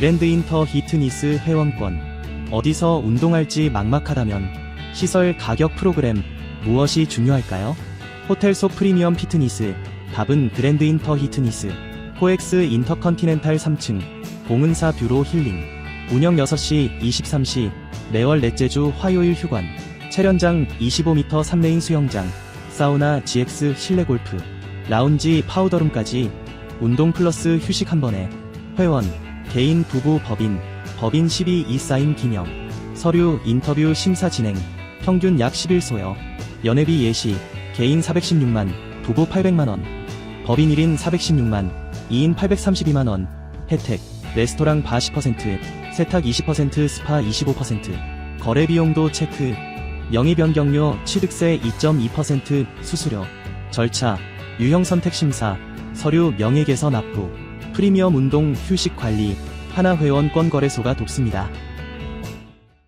그랜드 인터 히트니스 회원권. 어디서 운동할지 막막하다면 시설 가격 프로그램 무엇이 중요할까요? 호텔 속 프리미엄 피트니스. 답은 그랜드 인터 히트니스. 코엑스 인터컨티넨탈 3층. 봉은사 뷰로 힐링. 운영 6시 23시. 매월 넷째 주 화요일 휴관. 체련장 25m 3레인 수영장. 사우나 GX 실내 골프. 라운지 파우더룸까지. 운동 플러스 휴식 한 번에. 회원. 개인 부부 법인. 법인 12 이 사인 기념. 서류 인터뷰 심사 진행. 평균 약 11소요. 연회비 예시. 개인 416만. 부부 800만원. 법인 1인 416만. 2인 832만원. 혜택. 레스토랑 바 10%. 세탁 20% 스파 25%. 거래 비용도 체크. 영위 변경료 취득세 2.2% 수수료. 절차. 유형 선택 심사. 서류 명예개선 납부. 프리미엄 운동 휴식 관리. 하나 회원권 거래소가 돕습니다.